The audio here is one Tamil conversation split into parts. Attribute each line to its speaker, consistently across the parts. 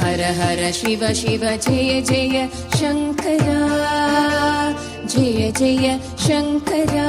Speaker 1: हर हर शिव शिव जय जय शङ्करा जय जय शङ्करा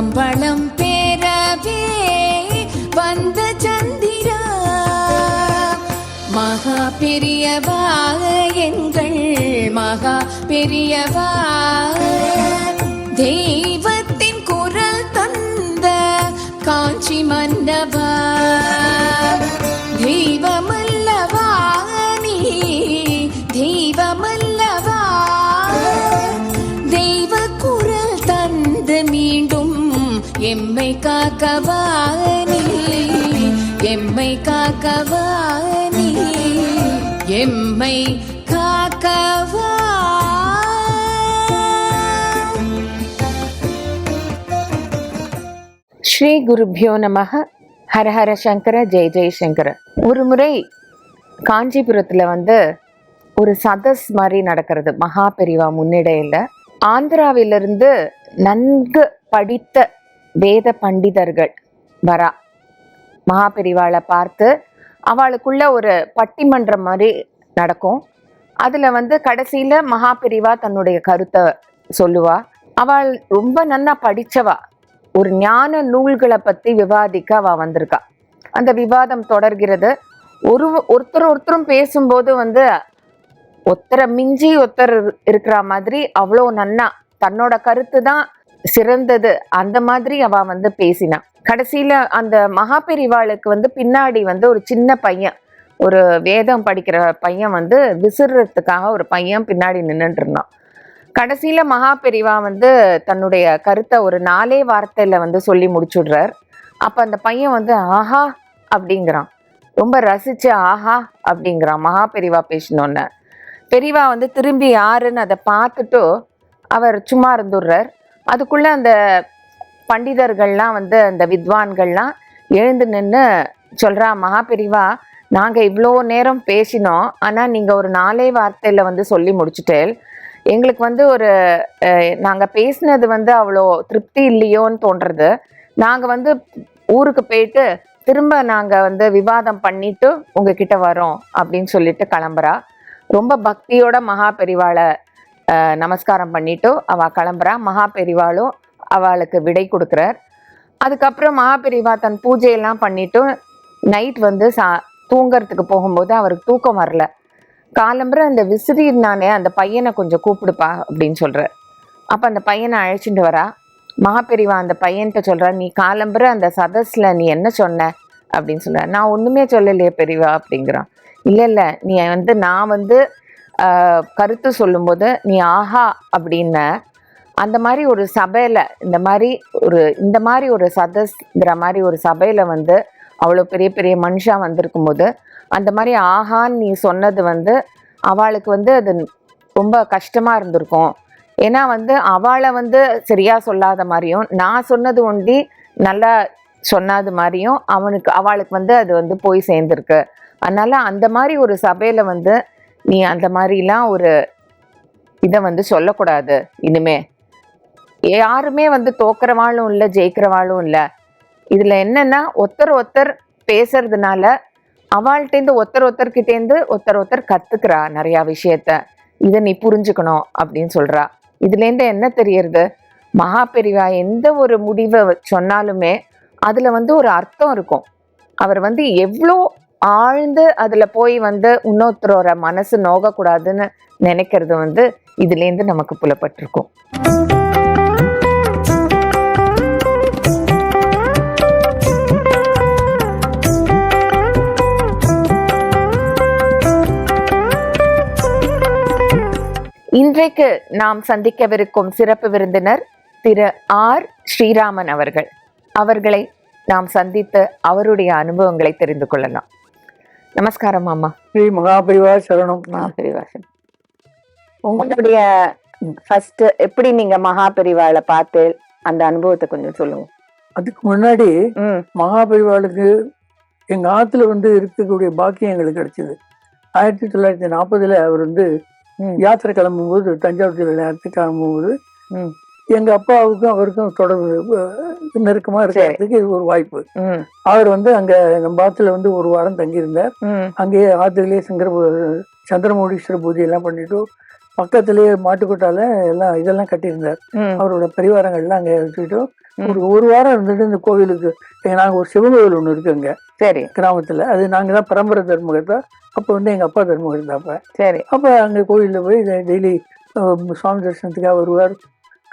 Speaker 1: உலகம் பேரவே வந்த சந்திரா. மகா பெரியவா எங்கள் மகா பெரியவா. தெய்வத்தின் குரல் தந்த காஞ்சி மன்னவா காக்கவா நீ எம்மை காக்கவா நீ எம்மை காக்கவா
Speaker 2: ஸ்ரீ குருபியோ நமக. ஹரஹர சங்கர ஜெய் ஜெய்சங்கர ஒரு முறை காஞ்சிபுரத்துல வந்து ஒரு சதஸ் மாதிரி நடக்கிறது. மகா பெரிவா முன்னிடையில. ஆந்திராவிலிருந்து நன்கு படித்த வேத பண்டிதர்கள் வரா. மகாபெரிவாளை பார்த்து அவளுக்குள்ள ஒரு பட்டிமன்றம் மாதிரி நடக்கும். அதில் வந்து கடைசியில் மகாபெரிவா தன்னுடைய கருத்தை சொல்லுவா. அவள் ரொம்ப நல்லா படித்தவா ஒரு ஞான நூல்களை பற்றி விவாதிக்க அவள் வந்திருக்கா. அந்த விவாதம் தொடர்கிறது. ஒரு ஒருத்தர் ஒருத்தரும் பேசும்போது வந்து ஒத்தரை மிஞ்சி ஒருத்தர் இருக்கிற மாதிரி அவ்வளோ நன்னா தன்னோட கருத்து தான் சிறந்தது. அந்த மாதிரி அவ வந்து பேசினான் கடைசியில அந்த மகாபெரிவாளுக்கு வந்து பின்னாடி வந்து ஒரு சின்ன பையன் ஒரு வேதம் படிக்கிற பையன் வந்து விசிறதுக்காக ஒரு பையன் பின்னாடி நின்றுட்டு இருந்தான். கடைசியில மகாபெரிவா வந்து தன்னுடைய கருத்தை ஒரு நாலே வார்த்தையில வந்து சொல்லி முடிச்சுடுறார். அப்ப அந்த பையன் வந்து ஆஹா! அப்படிங்கிறான். ரொம்ப ரசிச்சு ஆஹா! அப்படிங்கிறான் மகாபெரிவா பேசினோன்ன. பெரிவா வந்து திரும்பி யாருன்னு அதை பார்த்துட்டு அவர் சும்மா இருந்துடுறார். அதுக்குள்ளே அந்த பண்டிதர்கள்லாம் வந்து அந்த வித்வான்கள்லாம் எழுந்து நின்று சொல்கிறா மகாபெரிவா நாங்கள் இவ்வளோ நேரம் பேசினோம். ஆனால் நீங்கள் ஒரு நாலே வார்த்தையில் வந்து சொல்லி முடிச்சுட்டு எங்களுக்கு வந்து ஒரு நாங்கள் பேசினது வந்து அவ்வளோ திருப்தி இல்லையோன்னு தோன்றது நாங்கள் வந்து ஊருக்கு போயிட்டு திரும்ப நாங்கள் வந்து விவாதம் பண்ணிட்டு உங்ககிட்ட வரோம். அப்படின்னு சொல்லிட்டு கிளம்புறா. ரொம்ப பக்தியோட மகா பெரிவாளை நமஸ்காரம் பண்ணிட்டு. அவ கிளம்புறா. மகா பெரிவாளும் அவளுக்கு விடை கொடுக்குறார். அதுக்கப்புறம் மகாபெரிவா தன் பூஜையெல்லாம் பண்ணிட்டு. நைட் வந்து சா தூங்கறதுக்கு போகும்போது அவருக்கு தூக்கம் வரல. காலம்புற அந்த விசிறினானே அந்த பையனை கொஞ்சம் கூப்பிடுப்பா அப்படின்னு சொல்கிறார் அப்ப அந்த பையனை அழைச்சிட்டு வரா. மகாபெரிவா அந்த பையன்கிட்ட சொல்றா நீ காலம்புற அந்த சதஸ்ல நீ என்ன சொன்ன? அப்படின்னு சொல்ற நான் ஒண்ணுமே சொல்லலையே பெரியவா அப்படிங்கிறான். இல்லை இல்லை. நீ வந்து நான் வந்து கருத்து சொல்லும்போது நீ ஆஹா அப்படின்ன அந்த மாதிரி ஒரு சபையில் இந்த மாதிரி ஒரு இந்த மாதிரி ஒரு சதஸ்ங்கிற மாதிரி ஒரு சபையில் வந்து அவ்வளோ பெரிய பெரிய மனுஷாக வந்திருக்கும் போது அந்த மாதிரி ஆஹான்னு நீ சொன்னது வந்து அவளுக்கு வந்து அது ரொம்ப கஷ்டமாக இருந்திருக்கும். ஏன்னா வந்து அவளை வந்து சரியாக சொல்லாத மாதிரியும் நான் சொன்னது ஒண்டி நல்லா சொன்னாது மாதிரியும் அவனுக்கு அவளுக்கு வந்து அது வந்து போய் சேர்ந்துருக்கு. அதனால் அந்த மாதிரி ஒரு சபையில் வந்து நீ அந்த மாதிரிலாம் ஒரு இதை வந்து சொல்லக்கூடாது. இனிமே யாருமே வந்து தோக்குறவாளும் இல்லை ஜெயிக்கிறவாளும் இல்லை. இதில் என்னென்னா ஒருத்தர் ஒருத்தர் பேசுறதுனால அவள்கிட்டேருந்து ஒருத்தர் ஒருத்தர்கிட்டேருந்து ஒருத்தர் ஒருத்தர் கற்றுக்கிறா நிறையா விஷயத்த. இதை நீ புரிஞ்சுக்கணும் அப்படின்னு சொல்கிறா இதுலேருந்து என்ன தெரியறது? மகா பெரிவா எந்த ஒரு முடிவை சொன்னாலுமே அதில் வந்து ஒரு அர்த்தம் இருக்கும். அவர் வந்து எவ்வளோ ஆழ்ந்து அதுல போய் வந்து இன்னொருத்தரோட மனசு நோகக்கூடாதுன்னு நினைக்கிறது வந்து இதுலேருந்து நமக்கு புலப்பட்டிருக்கும். இன்றைக்கு நாம் சந்திக்கவிருக்கும் சிறப்பு விருந்தினர் திரு ஆர் ஸ்ரீராமன் அவர்கள். அவர்களை நாம் சந்தித்து அவருடைய அனுபவங்களை தெரிந்து கொள்ளலாம். நமஸ்காரம் அம்மா.
Speaker 3: ஸ்ரீ மகாபரிவா சரணம்.
Speaker 4: மகாபெரிவாசன் உங்களுடைய ஃபர்ஸ்ட் எப்படி நீங்க மகாபெரிவாளை பார்த்து அந்த அனுபவத்தை கொஞ்சம் சொல்லுங்க.
Speaker 3: அதுக்கு முன்னாடி மகாபரிவாளுக்கு எங்க ஆத்துல வந்து இருக்கக்கூடிய பாக்கியம் எங்களுக்கு கிடைச்சது. ஆயிரத்தி தொள்ளாயிரத்தி நாற்பதுல அவர் வந்து. யாத்திரை கிளம்பும்போது தஞ்சாவூர் யாத்திரை கிளம்பும்போது எங்க அப்பாவுக்கும் அவருக்கும் தொடர்பு நெருக்கமா இருக்கிறதுக்கு இது ஒரு வாய்ப்பு. அவர் வந்து அங்க நம்ம ஆத்துல வந்து ஒரு வாரம் தங்கியிருந்தார். அங்கேயே ஆத்துலயே சங்கர பூஜை எல்லாம் பண்ணிட்டு பக்கத்திலேயே மாட்டுக்கொட்டால எல்லாம் இதெல்லாம் கட்டியிருந்தார். அவரோட பரிவாரங்கள்லாம் அங்கே வச்சுக்கிட்டு. ஒரு ஒரு வாரம் இருந்துட்டு இந்த கோவிலுக்கு எங்க- நாங்க ஒரு சிவன் கோவில் ஒன்று இருக்கு அங்க.
Speaker 4: சரி.
Speaker 3: கிராமத்துல. அது நாங்க தான் பரம்பரை தர்மகர்த்தா அப்போ வந்து எங்க அப்பா தர்மகர்த்தா அப்ப.
Speaker 4: சரி.
Speaker 3: அப்ப அங்க கோவில்ல போய் டெய்லி சுவாமி தரிசனத்துக்காக வருவார்.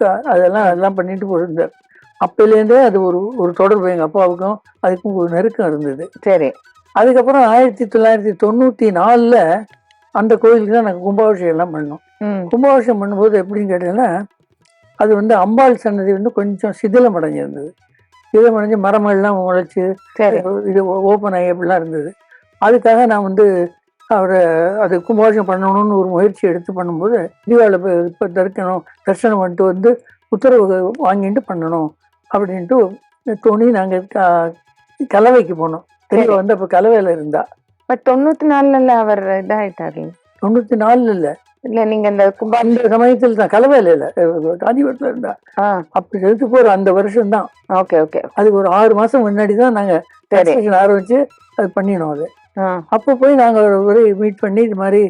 Speaker 3: அதெல்லாம் எல்லாம் பண்ணிட்டு போயிருந்தார் அப்பையிலேருந்தே அது ஒரு ஒரு தொடர்பு எங்க அப்பாவுக்கும் அதுக்கும் ஒரு நெருக்கம் இருந்தது.
Speaker 4: சரி.
Speaker 3: அதுக்கப்புறம் ஆயிரத்தி தொள்ளாயிரத்தி தொண்ணூத்தி நாலுல அந்த கோவிலுக்கு தான் நாங்கள் கும்பாபிஷேகம் எல்லாம் பண்ணோம். கும்பாபிஷேகம் பண்ணும்போது எப்படின்னு கேட்டீங்கன்னா அது வந்து அம்பாள் சன்னதி வந்து கொஞ்சம் சிதிலம் அடைஞ்சிருந்தது. சிதிலம் அடைஞ்சு மரங்கள்லாம் முளைச்சு இது ஓப்பன் ஆகி அப்படிலாம் இருந்தது. அதுக்காக நான் வந்து அவரை அது கும்பாபிஷேகம் பண்ணணும்னு ஒரு முயற்சி எடுத்து பண்ணும்போது தீபாவளி இப்போ தரிக்கணும் தரிசனம் பண்ணிட்டு வந்து உத்தரவு வாங்கிட்டு பண்ணணும் அப்படின்ட்டு தோணி நாங்கள் கலவைக்கு போனோம். தெளிவா வந்து அப்போ கலவையில் இருந்தா.
Speaker 4: பட் தொண்ணூத்தி நாலுல அவர் இதாயிட்டாரு.
Speaker 3: தொண்ணூற்றி நாலுல இல்லை.
Speaker 4: இல்ல நீங்க இந்த கும்பா
Speaker 3: அந்த சமயத்தில் தான் கலவையில் இல்லை. காஞ்சிபுரத்தில் இருந்தா.
Speaker 4: ஆ.
Speaker 3: அப்படி எடுத்து போகிற அந்த வருஷம் தான்.
Speaker 4: Okay okay.
Speaker 3: அதுக்கு ஒரு ஆறு மாசம் முன்னாடி தான் நாங்கள் ஆரம்பிச்சு அது பண்ணினோம் அது. அப்போ போய் நாங்கள் ஒரு மீட் பண்ணி இது மாதிரி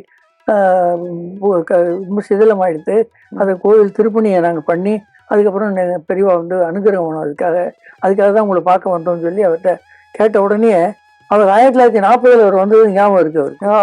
Speaker 3: ரொம்ப சிதிலமாயிடுத்து அந்த கோவில் திருப்பணியை நாங்கள் பண்ணி அதுக்கப்புறம் பெரியவா வந்து அனுகிரகம் அதுக்காக. அதுக்காக தான் உங்களை பார்க்க வந்தோம்னு சொல்லி அவர்கிட்ட கேட்ட உடனே அவர் ஆயிரத்தி தொள்ளாயிரத்தி நாற்பதுல அவர் வந்தது ஞாபகம் இருக்கு அவருக்கு.
Speaker 4: ஓ.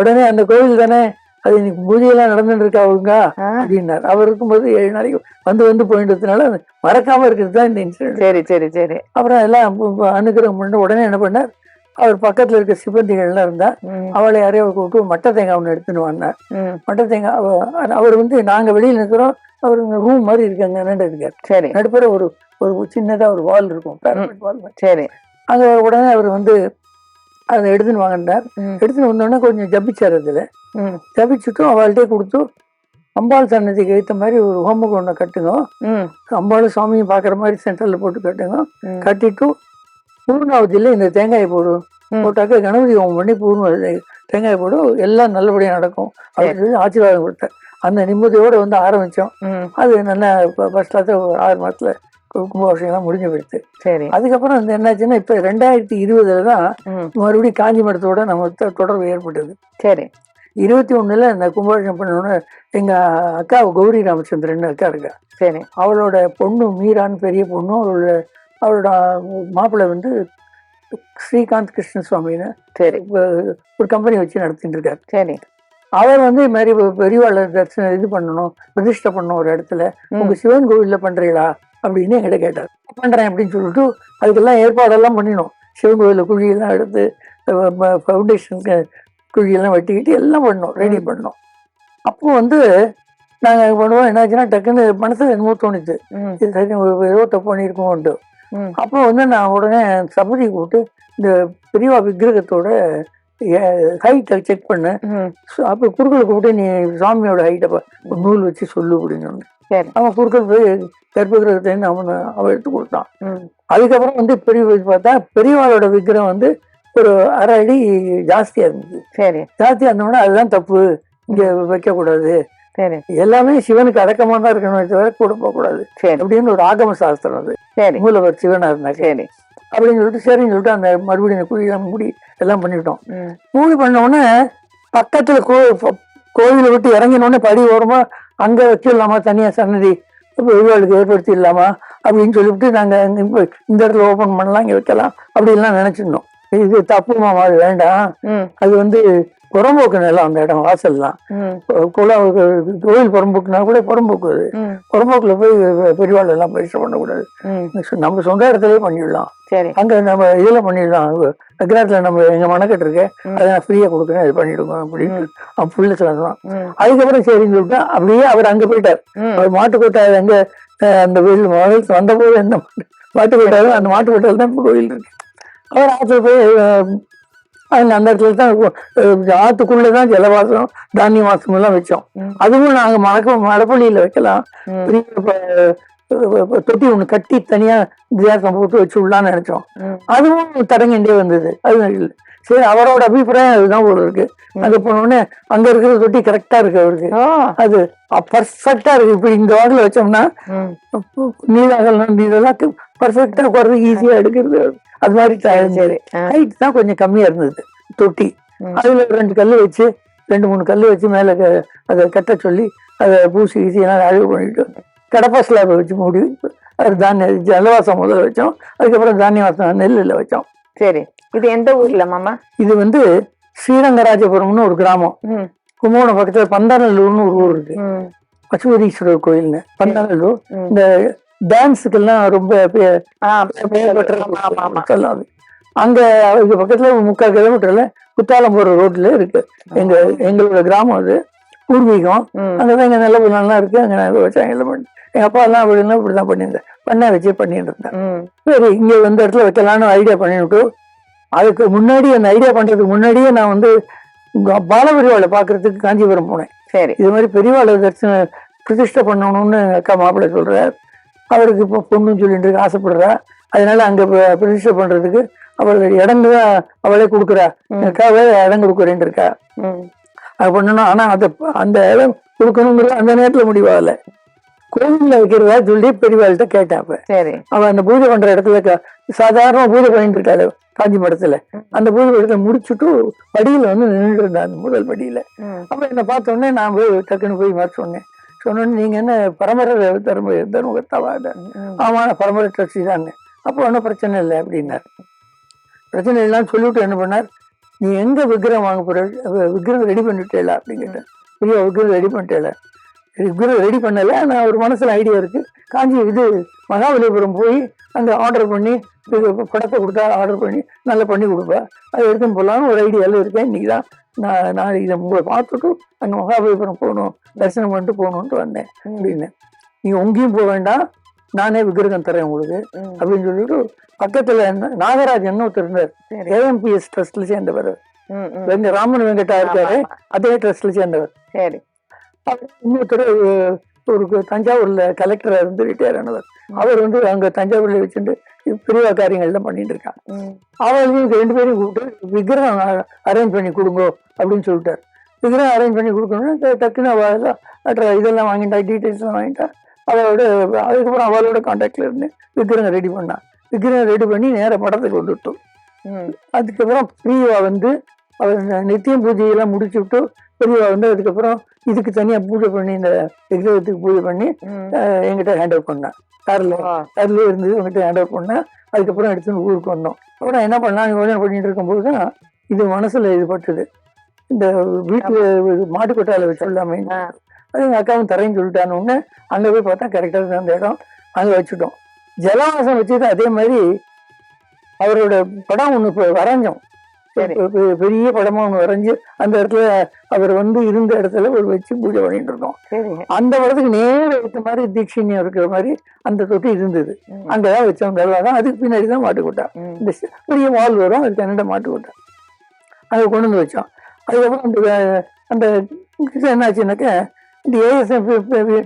Speaker 3: உடனே அந்த கோவில் தானே அது இன்னைக்கு பூஜையெல்லாம் நடந்துட்டு இருக்கா
Speaker 4: ஆ,
Speaker 3: அப்படின்னார். அவர் இருக்கும்போது ஏழு நாளைக்கு வந்து வந்து போயிட்டதுனால மறக்காம இருக்கிறது தான் இந்த இன்சிடென்ட்
Speaker 4: சரி சரி சரி.
Speaker 3: அப்புறம் எல்லாம் அனுகிரகம் பண்ண உடனே என்ன பண்ணார்? அவர் பக்கத்துல இருக்க சிப்பந்திகள்லாம் இருந்தா அவளை யாரையோ கூப்பிட்டு மட்டை தேங்காய் ஒன்று எடுத்துன்னு வந்தார்.
Speaker 4: ம்.
Speaker 3: மட்டை தேங்காய் அவ- அவர் வந்து நாங்க வெளியில நிற்கிறோம் அவர் ரூம் மாதிரி இருக்காங்க நின்று இருக்கார்.
Speaker 4: சரி.
Speaker 3: நடுப்புற ஒரு ஒரு சின்னதா ஒரு வால் இருக்கும்.
Speaker 4: சரி.
Speaker 3: அங்க உடனே அவர் வந்து அதை எடுத்துன்னு வாங்கினார். எடுத்துன்னு வந்தோடனே கொஞ்சம் ஜபிச்சார் அதுல.
Speaker 4: ம்.
Speaker 3: ஜபிச்சுட்டும் அவள்கிட்டே கொடுத்து அம்பாள் சன்னதிக்கு ஏற்ற மாதிரி ஒரு ஒன்று கட்டுங்க. அம்பாளும் சாமியும் பார்க்குற மாதிரி சென்டரில் போட்டு கட்டுங்க. கட்டிட்டு பூர்ணாவதியில் இந்த தேங்காயை போடும். போட்டாக்க கணபதி ஹோமம் பண்ணி பூர்ண தேங்காய் போடும் எல்லாம் நல்லபடியாக நடக்கும். அப்படின்னு சொல்லி ஆசீர்வாதம் கொடுத்தேன். அந்த நிம்மதியோடு வந்து ஆரம்பித்தோம் அது நல்லா ஃபர்ஸ்ட் கிளாஸ் ஒரு ஆறு மாதத்தில் கும்பாபிஷேகம்லாம் முடிஞ்சு போயிடுச்சு.
Speaker 4: சரி.
Speaker 3: அதுக்கப்புறம் வந்து என்னாச்சுன்னா இப்போ ரெண்டாயிரத்தி இருபதுல தான் மறுபடியும் காஞ்சி மடத்தோட நம்ம தொடர்பு ஏற்பட்டது.
Speaker 4: சரி.
Speaker 3: இருபத்தி ஒண்ணுல இந்த கும்பாபிஷேகம் பண்ணோன்னு எங்க அக்கா கௌரி ராமச்சந்திரன் அக்கா இருக்கா.
Speaker 4: சரி.
Speaker 3: அவளோட பொண்ணு மீரான்னு பெரிய பொண்ணு அவளோட அவளோட மாப்பிள்ளை வந்து ஸ்ரீகாந்த் கிருஷ்ண சுவாமின்னு
Speaker 4: சரி.
Speaker 3: ஒரு- கம்பெனி வச்சு நடத்திட்டு இருக்காரு
Speaker 4: சரி.
Speaker 3: அவர் வந்து இது மாதிரி பெ- பெரியவாளை தரிசனம் இது பண்ணணும் பிரதிஷ்டை பண்ணணும் ஒரு இடத்துல. உங்க சிவன் கோவில்ல பண்றீங்களா? அப்படின்னு என்கிட்ட கேட்டார். பண்றேன் அப்படின்னு சொல்லிட்டு அதுக்கெல்லாம் ஏற்பாடெல்லாம் பண்ணினோம். சிவன் கோவில்ல குழியெல்லாம் எடுத்து ஃபவுண்டேஷனுக்கு குழியெல்லாம் வெட்டிக்கிட்டு எல்லாம் பண்ணோம் ரெடி பண்ணோம். அப்போ வந்து நாங்கள் பண்ணுவோம் என்னாச்சுன்னா டக்குன்னு மனசுல என்னமோ தோணுச்சு. இது சரி ஏதோ தப்பு பண்ணியிருக்கோம்ட்டு
Speaker 4: ம்.
Speaker 3: அப்போ வந்து நான் உடனே சபதி கூப்பிட்டு இந்த பெரியவா விக்கிரகத்தோட ஹைட்டை செக் பண்ணேன்.
Speaker 4: ம்.
Speaker 3: சு- அப்போ குறுக்களை கூப்பிட்டு நீ சாமியோட ஹைட்டை நூல் வச்சு சொல்லு அப்படின்னு
Speaker 4: சரி.
Speaker 3: அவன் குறுக்கள் போய் கர்ப்பகிரகத்திலேருந்து அவன் அவன் எடுத்து கொடுத்தான். அதுக்கப்புறம் வந்து பெரிய பார்த்தா பெரியவாளோட விக்கிரகம் வந்து ஒரு அரை அடி ஜாஸ்தியா இருந்தது.
Speaker 4: சரி.
Speaker 3: ஜாஸ்தியா இருந்தோம்னா அதுதான் தப்பு. இங்க வைக்கக்கூடாது.
Speaker 4: சரி.
Speaker 3: எல்லாமே சிவனுக்கு அடக்கமா தான் இருக்கணும் தவிர கூட போகக்கூடாது.
Speaker 4: சரி.
Speaker 3: அப்படின்னு ஒரு ஆகம சாஸ்திரம் அது.
Speaker 4: சரி.
Speaker 3: மூலவர் சிவனா இருந்தாங்க
Speaker 4: சரி.
Speaker 3: அப்படின்னு சொல்லிட்டு சரின்னு சொல்லிட்டு அந்த மறுபடியும் அந்த குழியெல்லாம் மூடி எல்லாம் பண்ணிட்டோம். மூடி பண்ண உடனே பக்கத்துல கோ கோவிலை விட்டு இறங்கின உடனே படி ஓரமா அங்க வச்சிடலாமா? தனியா சன்னதி வெளிவாளுக்கு ஏற்படுத்திடலாமா? அப்படின்னு சொல்லிவிட்டு நாங்க இங்க இப்ப இந்த இடத்துல ஓபன் பண்ணலாம் இங்க வைக்கலாம் அப்படின்லாம் நினைச்சிருந்தோம். இது தப்புமா அது வேண்டாம். அது வந்து புறம்போக்கு நிலம் அந்த இடம் வாசல்லாம்.
Speaker 4: ம்.
Speaker 3: குளம் கோயில் புறம்போக்குனா கூட புறம்போக்கு அது. புறம்போக்குல போய் பெரியவாள் எல்லாம் பரிசு பண்ணக்கூடாது. நம்ம சொந்த இடத்துலயே பண்ணிடலாம்.
Speaker 4: சரி.
Speaker 3: அங்க நம்ம இதுல பண்ணிடலாம். நகரத்துல நம்ம எங்க மனக்கட்டு இருக்கு. அதை நான் ஃப்ரீயா கொடுக்குறேன் இது பண்ணிடுங்க அப்படின்னு அவன் புள்ள சொல்லலாம்
Speaker 4: ம்.
Speaker 3: அதுக்கப்புறம் சரின்னு சொல்லிட்டு அப்படியே அவர் அங்க போயிட்டார். அவர் மாட்டு கொட்டாய் அங்க அந்த கோயில் முதல் வந்த போது அந்த மாட்டு மாட்டு கொட்டாய் அந்த மாட்டு கொட்டாயில் தான் இப்போ கோயில் இருக்கு. அவர் ஆற்றுல போய் அந்த அந்த இடத்துல தான் அஹ், ஆத்துக்குள்ள தான் ஜலவாசம் தானிய வாசம் எல்லாம் வச்சோம். அதுவும் நாங்க மடக்க மடப்பள்ளியில வைக்கலாம். தொட்டி ஒண்ணு கட்டி தனியா வித்தியாசம் போட்டு வச்சு விடலாம்னு நினைச்சோம். அதுவும் தடங்கிண்டே வந்தது. அது இல்லை. சரி அவரோட அபிப்பிராயம் அதுதான் போல இருக்கு. அங்க போனோடனே அங்க இருக்கிற தொட்டி கரெக்டா இருக்கு அவருக்கு. அது பர்ஃபெக்டா இருக்கு. இப்ப இந்த வாக்கில் வச்சோம்னா நீதாகலாம் இதெல்லாம் பர்ஃபெக்டா குறைது ஈஸியா எடுக்கிறது. அது மாதிரி ஹைட் தான் கொஞ்சம் கம்மியா இருந்தது. தொட்டி. அதுல ரெண்டு கல்லு வச்சு ரெண்டு மூணு கல்லு வச்சு மேல அதை கட்ட சொல்லி அதை பூசி ஈஸி எல்லாம் அழிவு பண்ணிட்டு கடப்பா ஸ்லாப் வச்சு மூடி அது தானிய ஜலவாசம் முதல்ல வச்சோம். அதுக்கப்புறம் தானிய வாசம் நெல்லில் வச்சோம்.
Speaker 4: சரி. இது எந்த ஊர்ல மாமா?
Speaker 3: இது வந்து ஸ்ரீரங்கராஜபுரம்னு ஒரு கிராமம். கும்பகோணம் பக்கத்துல பந்தாநல்லூர்னு ஒரு ஊர் இருக்கு.
Speaker 4: ம்.
Speaker 3: பசுபதீஸ்வரர் கோயில்னு. பந்தாநல்லூர். இந்த டான்ஸுக்கெல்லாம் ரொம்ப அது. அங்க இது பக்கத்துல ஒரு முக்கால் கிலோமீட்டர்ல குத்தாலம் போற ரோட்ல இருக்கு. எங்க எங்களோட கிராமம் அது. பூர்வீகம். அங்கதான் எங்க நல்ல பொருளெல்லாம் இருக்கு. அங்க நான் விவசாயம் எல்லாம் பண்ணி எங்க அப்பா எல்லாம் அப்படிலாம் இப்படிதான் பண்ணியிருந்தேன் பண்ண வச்சே பண்ணிட்டு இருந்தேன் சரி இங்க இந்த இடத்துல வைக்கலாம்னு ஐடியா பண்ணிவிட்டு அதுக்கு முன்னாடி அந்த ஐடியா பண்றதுக்கு முன்னாடியே நான் வந்து பாலபெரிவாளை பாக்குறதுக்கு காஞ்சிபுரம் போனேன்.
Speaker 4: சரி.
Speaker 3: இது மாதிரி பெரியவாளை தரிசன பிரதிஷ்டை பண்ணணும்னு எங்க அக்கா மாப்பிள்ளை சொல்றார். அவருக்கு இப்போ பொண்ணுன்னு சொல்லிட்டு இருக்கு, ஆசைப்படுறா. அதனால அங்க பிரதிஷ்டை பண்றதுக்கு அவள் இடங்க தான் அவளே கொடுக்குறா. அக்காவே இடம் கொடுக்குறேன்னு இருக்கா. அது பண்ணணும். ஆனா அதை அந்த இடம் கொடுக்கணுங்கிறது அந்த நேரத்துல முடிவாகல கோவில்ல வைக்கிறதா சொல்லி பெரியவாள்கிட்ட கேட்டாப்ப
Speaker 4: சரி.
Speaker 3: அவ அந்த பூஜை பண்ற இடத்துல சாதாரணமா பூஜை பண்ணிட்டு இருக்காரு காஞ்சி மடத்துல. அந்த பூஜை இடத்துல முடிச்சுட்டு படியில வந்து நின்றுட்டு இருந்தா அந்த முதல் படியில அப்ப என்ன பார்த்த உடனே நான் போய் டக்குன்னு போய் சொன்னேன் சொன்னோன்னே நீங்கள் என்ன பரம்பரை தர்ம தர்மகர்த்தாவா
Speaker 4: ஆமான
Speaker 3: ஆமா பரம்பரை ட்ரஸ்டி தாங்க அப்போ ஒன்றும் பிரச்சனை இல்லை அப்படின்னார். பிரச்சனை இல்லைன்னு சொல்லிவிட்டு என்ன பண்ணார்? நீ எங்கே விக்கிரம் வாங்க போகிற விக்கிரம் ரெடி பண்ணிட்டேல அப்படின்னு கேட்டேன் ஐயோ விக்கிரம் ரெடி பண்ணிட்டேல விக்கிரம் ரெடி பண்ணல. நான் ஒரு மனசுல ஐடியா இருக்கு. காஞ்சி இது மகாபலிபுரம் போய் அங்க ஆர்டர் பண்ணி இது படத்தை கொடுத்தா ஆர்டர் பண்ணி நல்லா பண்ணி கொடுப்பா. அதை எடுத்துன்னு போகலான்னு ஒரு ஐடியாவில் இருக்கேன். இன்னைக்கு தான் நான் நான் இதை உங்களை பார்த்துட்டு அங்கே மகாபலிபுரம் போகணும் தரிசனம் பண்ணிட்டு போகணுன்ட்டு வந்தேன். அப்படின்னு. நீ உங்கேயும் போக வேண்டாம். நானே விக்கிரகம் தரேன் உங்களுக்கு. அப்படின்னு சொல்லிட்டு பக்கத்துல என்ன- நாகராஜன் ஒருத்தர் ஏஎம்பிஎஸ் ட்ரஸ்ட்ல சேர்ந்தவர். வெங்க ராமன் வெங்கட்டா இருக்காரு. அதே ட்ரஸ்ட்ல சேர்ந்தவர்.
Speaker 4: சரி.
Speaker 3: இன்னொருத்தர் ஒரு- தஞ்சாவூர்ல கலெக்டரா இருந்து ரிட்டையர் ஆனவர். அவர் வந்து அங்க தஞ்சாவூர்ல வச்சுட்டு பெரிய காரியங்கள்லாம் பண்ணிட்டு இருக்காங்க.
Speaker 4: ம்.
Speaker 3: அவர்களுக்கு ரெண்டு பேரும் கூப்பிட்டு விக்கிரகம் அரேஞ்ச் பண்ணி கொடுங்க அப்படின்னு சொல்லிட்டார். விக்கிரகம் அரேஞ்ச் பண்ணி கொடுக்கணும்னா டக்குன்னு அவ எல்லாம் அட்ர- இதெல்லாம் வாங்கிட்டா டீட்டெயில்ஸ்லாம் வாங்கிட்டா அவளோட அதுக்கப்புறம் அவளோட கான்டாக்ட்ல இருந்து விக்கிரகம் ரெடி பண்ணா. விக்கிரகம் ரெடி பண்ணி நேர படத்துக்கு
Speaker 4: ம்.
Speaker 3: அதுக்கப்புறம் பிரியவா வந்து அவர் நித்தியம் பூஜையெல்லாம் முடிச்சு விட்டு பெரியவா வந்து அதுக்கப்புறம் இதுக்கு தனியா பூஜை பண்ணி இந்த விக்கிரகத்துக்கு பூஜை பண்ணி என்கிட்ட ஹேண்ட் ஓவர் பண்ணா கார்ல அதுலேயே இருந்து உங்ககிட்ட ஹேண்ட் ஓவர் பண்ணேன். அதுக்கப்புறம் எடுத்துன்னு ஊருக்கு வந்தோம். அப்புறம் என்ன பண்ணலாம் யோசனை பண்ணிட்டு இருக்கும்போது தான் இது மனசுல இது பட்டுது. இந்த வீட்டுல மாட்டு கொட்டாயில வச்சிடலாமே. அது எங்க அக்காவும் தரேன்னு சொல்லிட்டான்னு உடனே அங்க போய் பார்த்தா கரெக்டா இருந்த அந்த இடம். அங்க வச்சுட்டோம். ஜலவாசம் வச்சது அதே மாதிரி அவரோட படம் ஒண்ணு இப்போ வரைஞ்சோம். பெரிய படமா ஒண்ணு வரைஞ்சு அந்த இடத்துல அவர் வந்து இருந்த இடத்துல ஒரு வச்சு பூஜை பண்ணிட்டு
Speaker 4: சரி
Speaker 3: அந்த படத்துக்கு நேர எடுத்த மாதிரி தீட்சிணியம் இருக்கிற மாதிரி அந்த தொட்டி இருந்தது. அங்கதான் வச்சோம் தான் அதுக்கு பின்னாடி தான் மாட்டுக்கொட்டா
Speaker 4: ம்
Speaker 3: இந்த பெரிய வால் வரும் அதுக்கு என்னண்ட மாட்டுக்கொட்டா அதை கொண்டு வந்து வச்சோம் அதுக்கப்புறம் அந்த அந்த இது என்னாச்சுன்னாக்க இந்த ஏஎஸ்எஃப்